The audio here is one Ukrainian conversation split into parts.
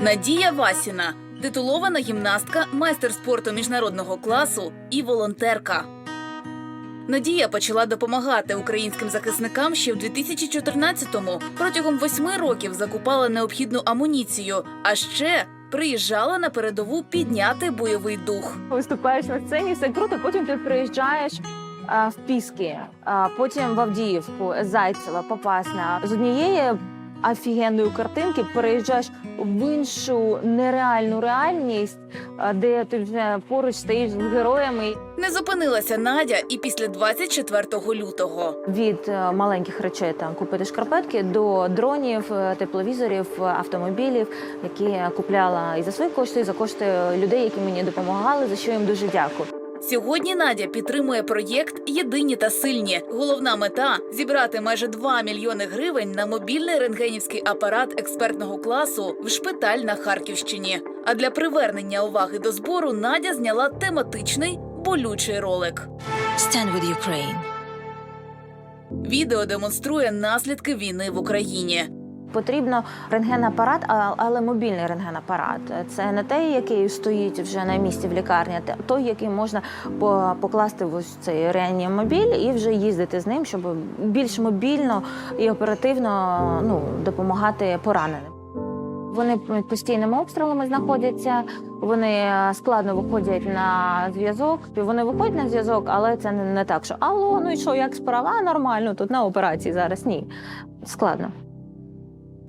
Надія Васіна, титулована гімнастка, майстер спорту міжнародного класу і волонтерка. Надія почала допомагати українським захисникам ще в 2014-му. Протягом восьми років закупала необхідну амуніцію, а ще приїжджала на передову підняти бойовий дух. Виступаєш на сцені, все круто. Потім ти приїжджаєш в Піски, а, потім в Авдіївку, Зайцева, Попасна. З однієї офігенної картинки переїжджаєш в іншу нереальну реальність, де ти вже поруч стоїш з героями. Не зупинилася Надя і після 24 лютого. Від е, маленьких речей там купити шкарпетки до дронів, е, тепловізорів, е, автомобілів, які я купляла і за свої кошти, і за кошти людей, які мені допомагали, за що їм дуже дякую. Сьогодні Надя підтримує проєкт Єдині та сильні. Головна мета зібрати майже 2 мільйони гривень на мобільний рентгенівський апарат експертного класу в шпиталь на Харківщині. А для привернення уваги до збору Надя зняла тематичний болючий ролик. Stand with Ukraine. Відео демонструє наслідки війни в Україні. Потрібно рентгенапарат, але мобільний рентгенапарат. Це не той, який стоїть вже на місці в лікарні, а той, який можна покласти в ось цей реанімобіль і вже їздити з ним, щоб більш мобільно і оперативно ну, допомагати пораненим. Вони під постійними обстрілами знаходяться, вони е, складно виходять на зв'язок. Вони виходять на зв'язок, але це не, не так, що алло, ну і що, як справа? Нормально, тут на операції зараз ні. Складно.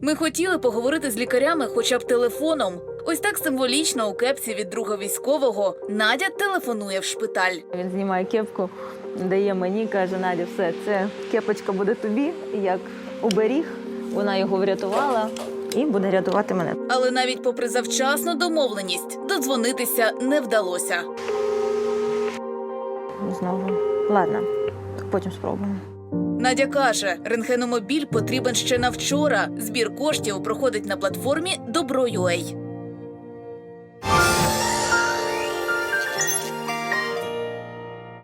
Ми хотіли поговорити з лікарями хоча б телефоном. Ось так символічно у кепці від друга військового Надя телефонує в шпиталь. Він знімає кепку, дає мені, каже: Надя, все, це кепочка буде тобі, як оберіг. Вона його врятувала і буде рятувати мене. Але навіть попри завчасну домовленість додзвонитися не вдалося. Знову. Ладно, потім спробуємо. Надя каже, рентгеномобіль потрібен ще на вчора. Збір коштів проходить на платформі Добро.ua.